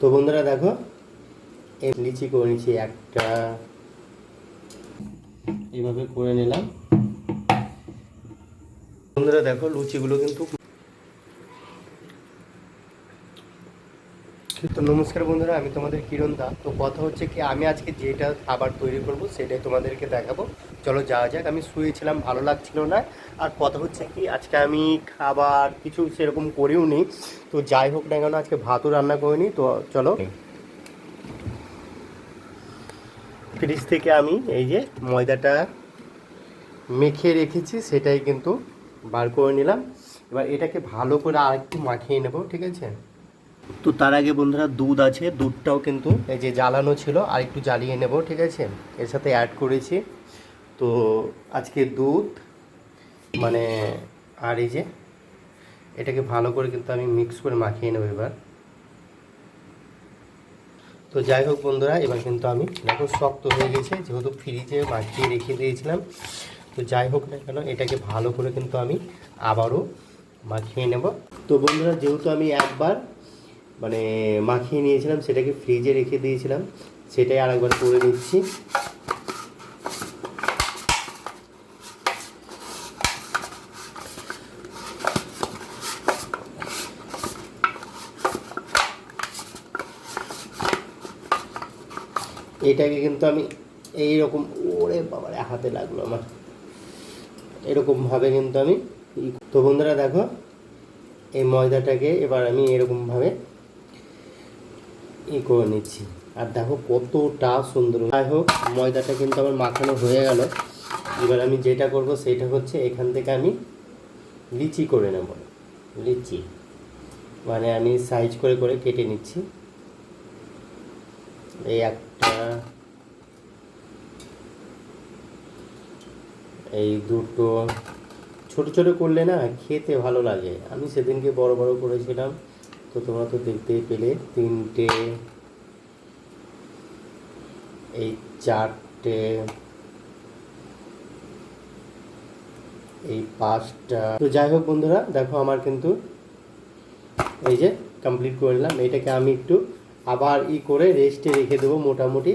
তো বন্ধুরা দেখো এই লিচি করে নিচ্ছি একটা। এইভাবে করে নিলাম। বন্ধুরা দেখো, লুচিগুলো কিন্তু তো নমস্কার বন্ধুরা আমি তোমাদের কিরণ দা। তো কথা হচ্ছে কি আমি আজকে যেটা খাবার তৈরি করব সেটাই তোমাদেরকে দেখাবো। চলো যাওয়া যাক আমি শুয়েছিলাম ভালো লাগছিল না। আর কথা হচ্ছে কি আজকে আমি খাবার কিছু সেরকম করেও নি। তো যাই হোক না কেন আজকে ভাতও রান্না করিনি তো চলো। ফ্রিজ থেকে আমি এই যে ময়দাটা মেখে রেখেছি সেটাই কিন্তু বার করে নিলাম। এবার এটাকে ভালো করে আরেকটু মাখিয়ে নেব ঠিক আছে? তো তার আগে বন্ধুরা দুধ আছে, দুধটাও কিন্তু এই যে জ্বালানো ছিল, আর একটু জ্বালিয়ে নেব, ঠিক আছে? এর সাথে অ্যাড করেছি। তো আজকে দুধ মানে আর এই যে এটাকে ভালো করে কিন্তু আমি মিক্স করে মাখিয়ে নেব এবার। তো যাই হোক বন্ধুরা, এবার কিন্তু আমি, দেখো শক্ত হয়ে গেছে, যেহেতু ফ্রিজে মাখিয়ে রেখে দিয়েছিলাম। তো যাই হোক না কেন, এটাকে ভালো করে কিন্তু আমি আবারও মাখিয়ে নেব। তো বন্ধুরা, যেহেতু আমি একবার মানে মাখিয়ে নিয়েছিলাম, সেটাকে ফ্রিজে রেখে দিয়েছিলাম। সেটাই আরেকবার করে নিচ্ছি। এটাকে কিন্তু আমি এই রকম ওরে বাবারে, হাতে লাগল আমার। এরকমভাবে কিন্তু আমি তো বন্ধুরা দেখো, এই ময়দাটাকে এবার আমি এরকমভাবে ই করে নিচ্ছি। আর দেখো কতটা সুন্দর। যাই হোক, ময়দাটা কিন্তু আমার মাখানো হয়ে গেল। এবার আমি যেটা করব সেটা হচ্ছে এখান থেকে আমি লিচি করে নেব। লিচি। মানে আমি সাইজ করে করে কেটে নিচ্ছি। এই একটা, এই দুটো। ছোট ছোট করলে না খেতে ভালো লাগে। আমি সেদিনকে বড় বড় করেছিলাম। তো তোমরা তো দেখতেই পেলে তিনটে, এই চারটে, এই পাঁচটা। তো যাই হোক বন্ধুরা, দেখো আমার কিন্তু এই যে কমপ্লিট করে নিলাম। এটাকে আমি একটু আবার ই করে রেস্টে রেখে দেবো মোটামুটি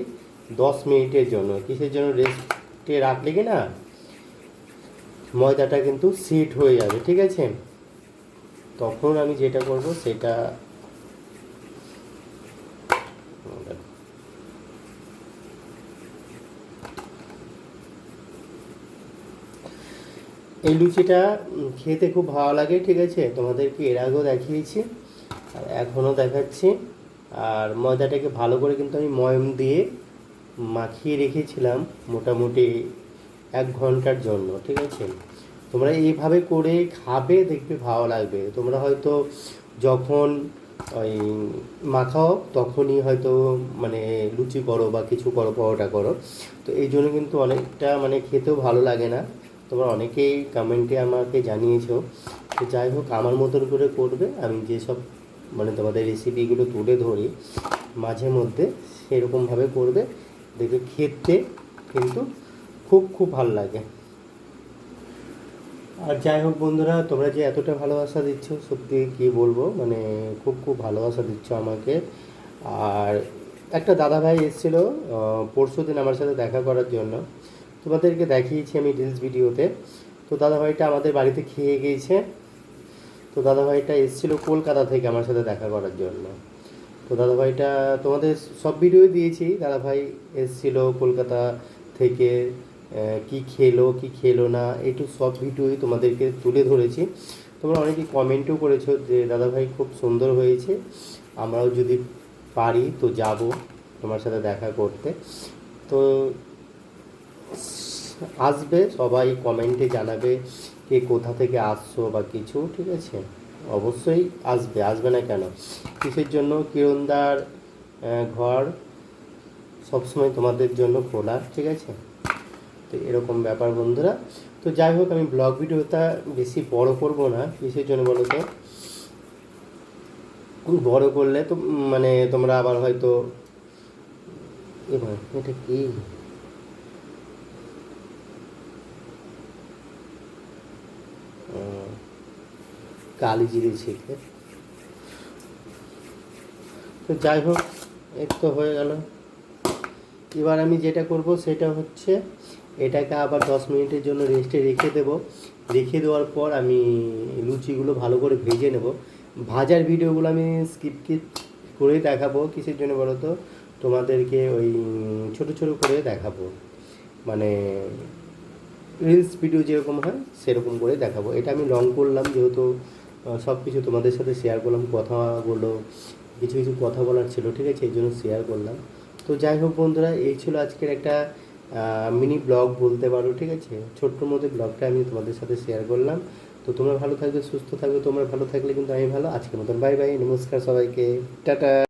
দশ মিনিটের জন্য। কিসের জন্য রেস্টে রাখলে কি না? ময়দাটা কিন্তু সেট হয়ে যাবে, ঠিক আছে? তখন আমি যেটা করব সেটা এই লুচিটা খেতে খুব ভালো লাগে, ঠিক আছে? তোমাদেরকে এর আগেও দেখিয়েছি, আর এখনও দেখাচ্ছি। আর ময়দাটাকে ভালো করে কিন্তু আমি ময়ম দিয়ে মাখিয়ে রেখেছিলাম মোটামুটি এক ঘণ্টার জন্য, ঠিক আছে? তোমরা এইভাবে করে খাবে, দেখবে ভালো লাগবে। তোমরা হয়তো যখন ওই মাখাও, তখনই হয়তো মানে লুচি করো বা কিছু করো, পরোটা করো। তো এই জন্য কিন্তু অনেকটা মানে খেতেও ভালো লাগে না। তোমরা অনেকেই কমেন্টে আমাকে জানিয়েছো। তো যাই হোক, আমার মতন করে করবে। আমি যেসব মানে তোমাদের রেসিপিগুলো তুলে ধরি, মাঝে মধ্যে সেরকমভাবে করবে। দেখবে খেতে কিন্তু খুব খুব ভালো লাগে। আর যাই হোক বন্ধুরা, তোমরা যে এতটা ভালোবাসা দিচ্ছ, সত্যি কি বলব? মানে খুব খুব ভালোবাসা দিচ্ছ আমাকে। আর একটা দাদা ভাই এসেছিল পরশু দিন আমার সাথে দেখা করার জন্য। তোমাদেরকে দেখিয়েছি আমি রিলস ভিডিওতে। তো দাদা ভাইটা আমাদের বাড়িতে খেয়ে গিয়েছে। তো দাদা ভাইটা এসেছিল কলকাতা থেকে আমার সাথে দেখা করার জন্য। তো দাদা ভাইটা তোমাদের সব ভিডিও দিয়েছি। দাদা ভাই এসেছিল কলকাতা থেকে কি খেলো কি খেলো না একটু সব ভিডিওই তোমাদেরকে তুলে ধরেছি। তোমরা অনেকে কমেন্টও করেছ যে দাদা ভাই খুব সুন্দর হয়েছে, আমরাও যদি পারি তো যাব তোমার সাথে দেখা করতে। তো আসবে, সবাই কমেন্টে জানাবে কে কোথা থেকে আসছো বা কিছু, ঠিক আছে? অবশ্যই আসবে আসবে না কেন? কিসের জন্য? কিরণদার ঘর সবসময় তোমাদের জন্য খোলা, ঠিক আছে? তো এরকম ব্যাপার বন্ধুরা। তো যাই হোক, আমি ব্লগ ভিডিওটা বেশি বড় করব না। কিসের জন্য বলো তো? বড় করলে তো মানে তোমরা আবার হয়তো এবার এটা কি? কালি জিরে ছেঁকে। তো যাই হোক এই তো হয়ে গেল। এবার আমি যেটা করব, সেটা হচ্ছে এটাকে আবার দশ মিনিটের জন্য রেস্টে রেখে দেব। রেখে দেওয়ার পর আমি লুচিগুলো ভালো করে ভেজে নেব। ভাজার ভিডিওগুলো আমি স্কিপ করে দেখাবো। কিসের জন্য বলো তো? তোমাদেরকে ওই ছোট ছোট করে দেখাবো। মানে রিলস ভিডিও যেরকম হয়, সেরকম করে দেখাবো। এটা আমি লং করলাম যেহেতু সব কিছু তোমাদের সাথে শেয়ার করলাম। কথা কথাগুলো কিছু কিছু কথা বলার ছিল, ঠিক আছে? এই জন্য শেয়ার করলাম। তো যাই হোক বন্ধুরা, এই ছিল আজকের একটা মিনি ব্লগ বলতে পারো, ঠিক আছে? ছোট্ট মধ্যে ব্লগটা আমি তোমাদের সাথে শেয়ার করলাম। তো তোমরা ভালো থাকবে, সুস্থ থাকবে, তোমরা ভালো থাকলে কিন্তু আমি ভালো। আজকের মতন বাই বাই নমস্কার সবাইকে। টাটা!